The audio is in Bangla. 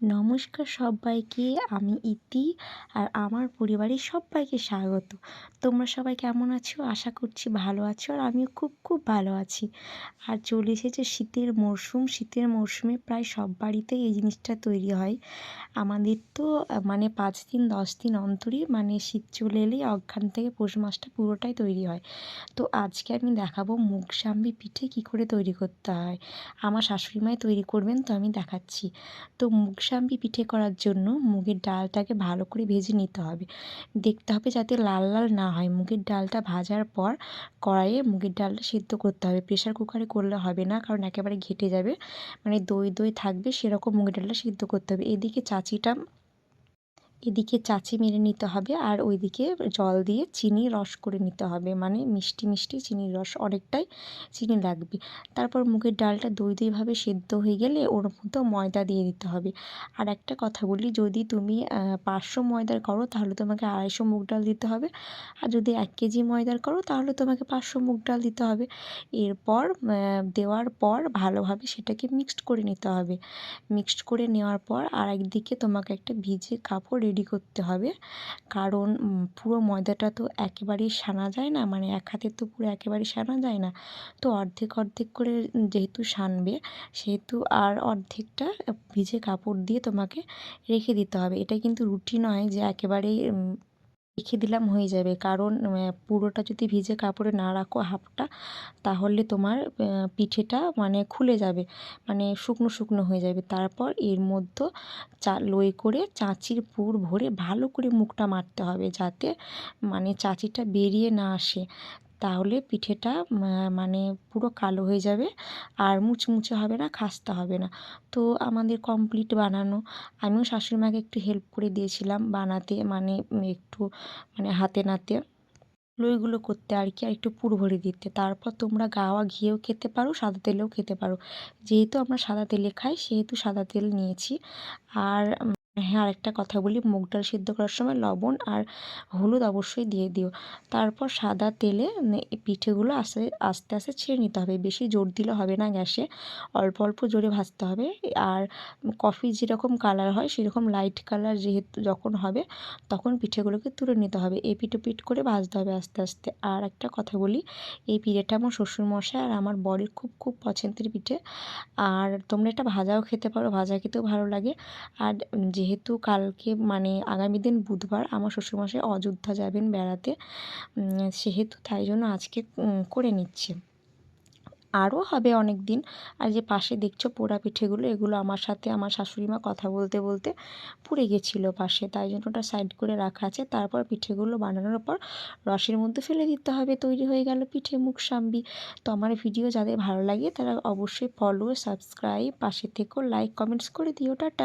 নমস্কার সবাইকে, আমি ইতি আর আমার পরিবারের সবাইকে স্বাগত। তোমরা সবাই কেমন আছো? আশা করছি ভালো আছো আর আমিও খুব খুব ভালো আছি। আর চলে এসেছে শীতের মরশুম। শীতের মরশুমে প্রায় সব বাড়িতেই এই জিনিসটা তৈরি হয়। আমাদের তো মানে পাঁচ দিন, দশ দিন অন্তরই মানে শীত চলে এলেই অঘ্রান থেকে পৌষ মাসটা পুরোটাই তৈরি হয়। তো আজকে আমি দেখাবো মুগ সাম্বি পিঠে কী করে তৈরি করতে হয়। আমার শাশুড়ি মাই তৈরি করবেন তো আমি দেখাচ্ছি। তো মুগ সাম্বি পিঠে করার জন্য মুগের ডালটাকে ভালো করে ভেজে নিতে হবে। দেখতে হবে যাতে লাল লাল না হয়। মুগের ডালটা ভাজার পর কড়াইয়ে মুগের ডালটা সিদ্ধ করতে হবে। প্রেশার কুকারে করলে হবে না, কারণ একেবারে ঘেটে যাবে। মানে দই দই থাকবে, সেরকম মুগের ডালটা সিদ্ধ করতে হবে। এদিকে চাচিটা এদিকে চাচি মেরে নিতে হবে আর ওইদিকে জল দিয়ে চিনি রস করে নিতে হবে। মানে মিষ্টি মিষ্টি চিনির রস অনেকটাই চিনি লাগবে। তারপর মুগের ডালটা দই দইভাবে সেদ্ধ হয়ে গেলে ওর মধ্যেও ময়দা দিয়ে দিতে হবে। আর একটা কথা বলি, যদি তুমি পাঁচশো ময়দার করো তাহলে তোমাকে আড়াইশো মুগ ডাল দিতে হবে। আর যদি এক কেজি ময়দার করো তাহলে তোমাকে পাঁচশো মুগ ডাল দিতে হবে। এরপর দেওয়ার পর ভালোভাবে সেটাকে মিক্সড করে নিতে হবে। মিক্সড করে নেওয়ার পর আর একদিকে তোমাকে একটা ভিজে কাপড় রেডি করতে হবে। কারণ পুরো ময়দাটা তো একেবারেই সানা যায় না মানে এক হাতে তো পুরো একেবারেই সানা যায় না। তো অর্ধেক অর্ধেক করে যেহেতু সানবে, সেহেতু আর অর্ধেকটা ভিজে কাপড় দিয়ে তোমাকে রেখে দিতে হবে। এটা কিন্তু রুটি নয় যে একেবারেই রেখে দিলাম হয়ে যাবে। কারণ পুরোটা যদি ভিজে কাপড়ে না রাখো হাফটা, তাহলে তোমার পিঠেটা মানে খুলে যাবে মানে শুকনো শুকনো হয়ে যাবে। তারপর এর মধ্যে চা, লই করে চাঁচির পুর ভরে ভালো করে মুখটা মারতে হবে যাতে মানে চাঁচিটা বেরিয়ে না আসে। তাহলে পিঠেটা মানে পুরো কালো হয়ে যাবে আর মুচমুচে হবে না, খাস্তা হবে না। তো আমাদের কমপ্লিট বানানো। আমিও শাশুড়ি মাকে একটু হেল্প করে দিয়েছিলাম বানাতে মানে একটু মানে হাতে নাতে। লইগুলো করতে আর কি, আর একটু পুর ভরে দিতে। তারপর তোমরা গাওয়া ঘিয়েও খেতে পারো, সাদা তেলেও খেতে পারো। যেহেতু আমরা সাদা তেলে খাই, সেহেতু সাদা তেল নিয়েছি। আর হ্যাঁ আরেকটা কথা বলি। মুগ ডাল সিদ্ধ করার সময় লবণ আর হলুদ অবশ্যই দিয়ে দিও। তারপর সাদা তেলে পিঠেগুলো আস্তে আস্তে আস্তে ছেড়ে নিতে হবে। বেশি জোর দিলে হবে না গ্যাসে। অল্প অল্প জোরে ভাজতে হবে। আর কফি যেরকম কালার হয়, সেরকম লাইট কালার যেহেতু যখন হবে, তখন পিঠেগুলোকে তুলে নিতে হবে। এই পিঠে পিঠ করে ভাজতে হবে আস্তে আস্তে। আর একটা কথা বলি, এই পিঠেটা আমার শ্বশুরমশাই আর আমার বরের খুব খুব পছন্দের পিঠে। আর তোমরা এটা ভাজাও খেতে পারো, ভাজা খেতেও ভালো লাগে। আর যে যেহেতু কালকে মানে আগামী দিন বুধবার আমার শ্বশুরমশাই অযোধ্যা যাবেন বেড়াতে সেহেতু তাই জন্য আজকে করে নিচ্ছে। আরও হবে অনেক দিন। আর যে পাশে দেখছ পোড়া পিঠেগুলো, এগুলো আমার সাথে আমার শাশুড়ি মা কথা বলতে বলতে পুড়ে গেছিল পাশে। তাই জন্য ওটা সাইড করে রাখা আছে। তারপর পিঠেগুলো বানানোর পর রসের মধ্যে ফেলে দিতে হবে। তৈরি হয়ে গেল পিঠে মুখ সাম্বি। তো আমার ভিডিও যাদের ভালো লাগে তারা অবশ্যই ফলো সাবস্ক্রাইব পাশে থেকেও লাইক কমেন্টস করে দিও। টাটা।